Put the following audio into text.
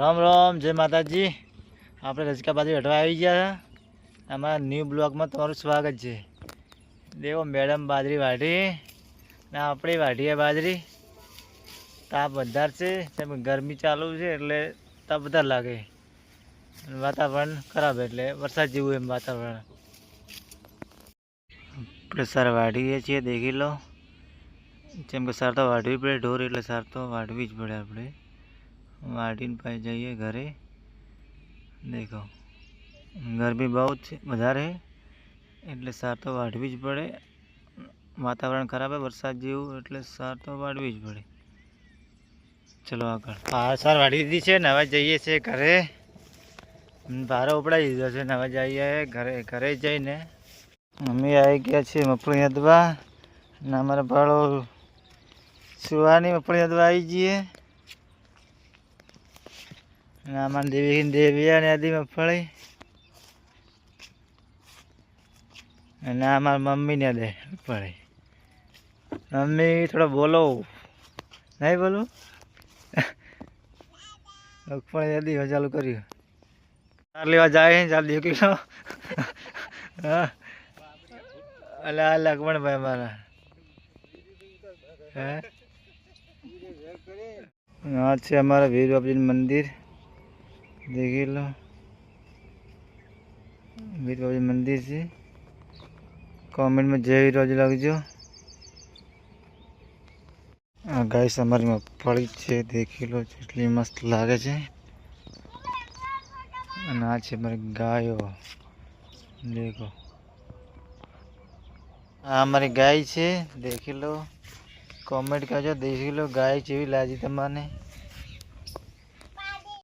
રામ રામ, જય માતાજી. આપણે રજકાબાદી હટવા આવી ગયા છે. અમારા ન્યૂ બ્લોગમાં તમારું સ્વાગત છે. દેવો મેડમ બાજરી વાઢી ને આપણે વાઢીએ બાજરી. તાપ વધારે છે, તેમ ગરમી ચાલુ છે એટલે તાપ વધારે લાગે. વાતાવરણ ખરાબ એટલે વરસાદ જેવું એમ વાતાવરણ. આપણે સર વાઢીએ છીએ, દેખી લો. જેમ કે સાર તો વાઢવી પડે, ઢોર એટલે સાર તો વાઢવી જ પડે આપણે. વાઢીને પાસે જઈએ ઘરે. દેખો ગરમી બહુ જ વધારે. એટલે સાર તો વાઢવી જ પડે. વાતાવરણ ખરાબ છે વરસાદ જેવું એટલે સાર તો વાઢવી જ પડે. ચલો આગળ. હા, સાર વાઢી દીધી છે, નવા જઈએ છીએ ઘરે. ભારે ઉપડાવી દીધો છે, નવા જઈએ ઘરે ઘરે જઈને. મમ્મી આવી ગયા છે, મફળી અદવા ને અમારા ભાડો સુવાની મફળી અદવા આવી જઈએ. આમાં દેવી દેવિયા ને આદી મગફળી અને આ મારા મમ્મીને દે મગફળી મમ્મી, થોડો બોલો. નહીં બોલું? મગફળી આદી ચાલુ કર્યું. ચાર લેવા જાય દેખી લો. હા. અલે આ લક્ષ્મણભાઈ મારા હે? આ છે અમારા વીર બાપજીનું મંદિર. દેખી લો વીર બાપજી મંદિર છે કોમેન્ટમાં જય રોજ લખજો આ ગાઈસ અમારી મગફળી છે દેખી લો કેટલી મસ્ત લાગે છે અને આ છે મારી ગાયો દેખો આ અમારી ગાય છે દેખી લો કોમેન્ટ કરજો દેખી લો ગાય કેવી લાગી તમને